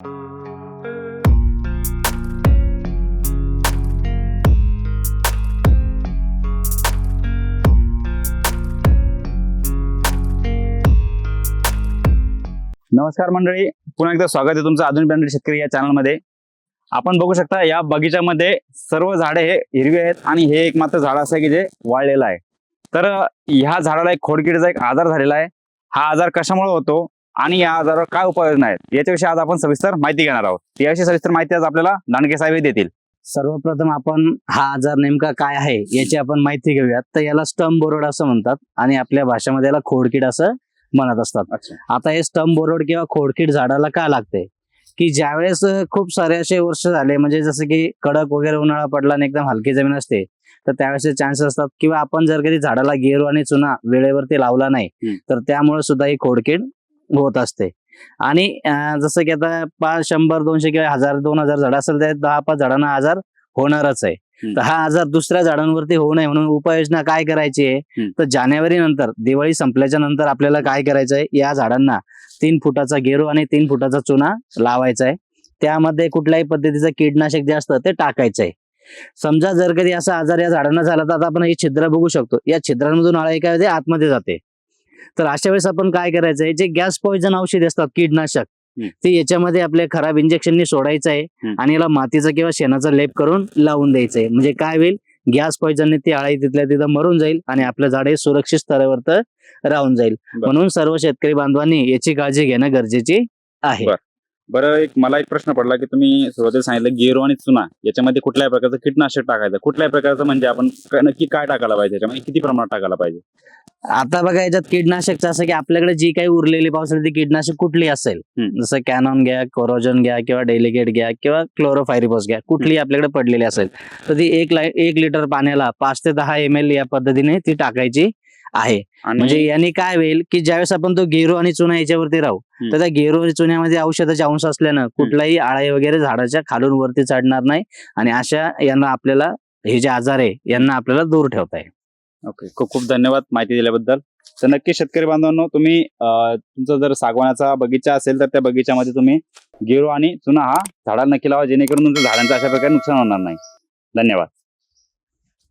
नमस्कार मंडळी पुन्हा एकदा स्वागत आहे तुमचं आधुनिक ब्रँडेड शेतकरी या चॅनलमध्ये. आपण बघू शकता या बगीच्यामध्ये सर्व झाडे हे हिरवी आहेत आणि हे एक मात्र झाड असं आहे की जे वाळलेलं आहे. तर ह्या झाडाला एक खोडकिडीचा एक आजार झालेला आहे. हा आजार कशामुळे होतो? आणि या आजारावर काय उपाययोजना आहेत? याच्याविषयी आज आपण सविस्तर माहिती घेणार आहोत. याविषयी सविस्तर माहिती आज आपल्याला दांडगे साहेब देतील. सर्वप्रथम आपण हा आजार नेमका काय आहे याची आपण माहिती घेऊयात. तर याला स्टम बोरोड असं म्हणतात आणि आपल्या भाषेमध्ये याला खोडकीड असं म्हणत असतात. आता हे स्टम बोरोड किंवा खोडकीड झाडाला का लागते? की ज्यावेळेस खूप सारे असे वर्ष झाले म्हणजे जसं की कडक वगैरे उन्हाळा पडला आणि एकदम हलकी जमीन असते तर त्यावेळेस चान्सेस असतात. किंवा आपण जर कधी झाडाला गेरू आणि चुना वेळेवरती लावला नाही. तर त्यामुळे सुद्धा ही खोडकीड होत असते. आणि जसं की आता पाच शंभर दोनशे किंवा हजार दोन हजार झाड असेल तर दहा पाच झाडांना आजार होणारच आहे. तर हा आजार दुसऱ्या झाडांवरती होऊ नये म्हणून उपाययोजना काय करायची आहे. तर जानेवारी नंतर दिवाळी संपल्याच्या नंतर आपल्याला काय करायचं आहे? या झाडांना तीन फुटाचा गेरू आणि तीन फुटाचा चुना लावायचा आहे. त्यामध्ये कुठल्याही पद्धतीचं कीटनाशक जे असतं ते टाकायचं आहे. समजा जर कधी असा आजार या झाडांना झाला तर आता आपण हे छिद्र बघू शकतो. या छिद्रांमधून आळी काय होते? आतमध्ये जाते. तर अशा वेळेस आपण काय करायचं आहे जे गॅस पॉइझन औषध असतात कीटनाशक हम्म. ते याच्यामध्ये आपल्या खराब इंजेक्शननी सोडायचं आहे. आणि याला मातीचा किंवा शेणाचा लेप करून लावून द्यायचं आहे म्हणजे काय होईल गॅस पॉइझनने ती आळी तिथल्या तिथं मरून जाईल आणि आपलं झाड हे सुरक्षित स्तरावर राहून जाईल. म्हणून सर्व शेतकरी बांधवांनी याची काळजी घेणं गरजेची आहे बरं. एक मला एक प्रश्न पडला की तुम्ही सुरुवातीला सांगितलं गेरू आणि चुना याच्यामध्ये कुठल्याही प्रकारचं कीटनाशक टाकायचं कुठल्याही प्रकारचं म्हणजे आपण क- नक्की काय टाकायला पाहिजे याच्यामध्ये किती प्रमाणात टाकायला पाहिजे आता बघा याच्यात कीटनाशकचं असं की आपल्याकडे जी काही उरलेली पावसाळी ती कीटनाशक कुठली असेल हम्म. जसं कॅनॉन घ्या कोरोजन घ्या किंवा डेलिगेट घ्या किंवा क्लोरोफायरिबॉस घ्या कुठली आपल्याकडे पडलेली असेल तर ती एक एक लिटर पाण्याला पाच ते दहा एम एल या पद्धतीने ती टाकायची आहे. म्हणजे याने काय होईल की ज्यावेळेस आपण तो गेरू आणि चुना याच्यावरती राहू. तर त्या गेरू आणि चुन्यामध्ये औषधाचे अंश असल्यानं कुठलाही आळे वगैरे झाडाच्या खालून वरती चढणार नाही आणि अशा यांना आपल्याला हे जे आजार आहे यांना आपल्याला दूर ठेवता येईल. ओके खूप खूप धन्यवाद माहिती दिल्याबद्दल. तर नक्की शेतकरी बांधवांनो तुम्ही तुमचा जर सागवानाचा बगीचा असेल तर त्या बगीच्यामध्ये तुम्ही गेरू आणि चुना हा झाडाला नक्की लावा जेणेकरून तुमच्या झाडांचं अशा प्रकारे नुकसान होणार नाही. धन्यवाद.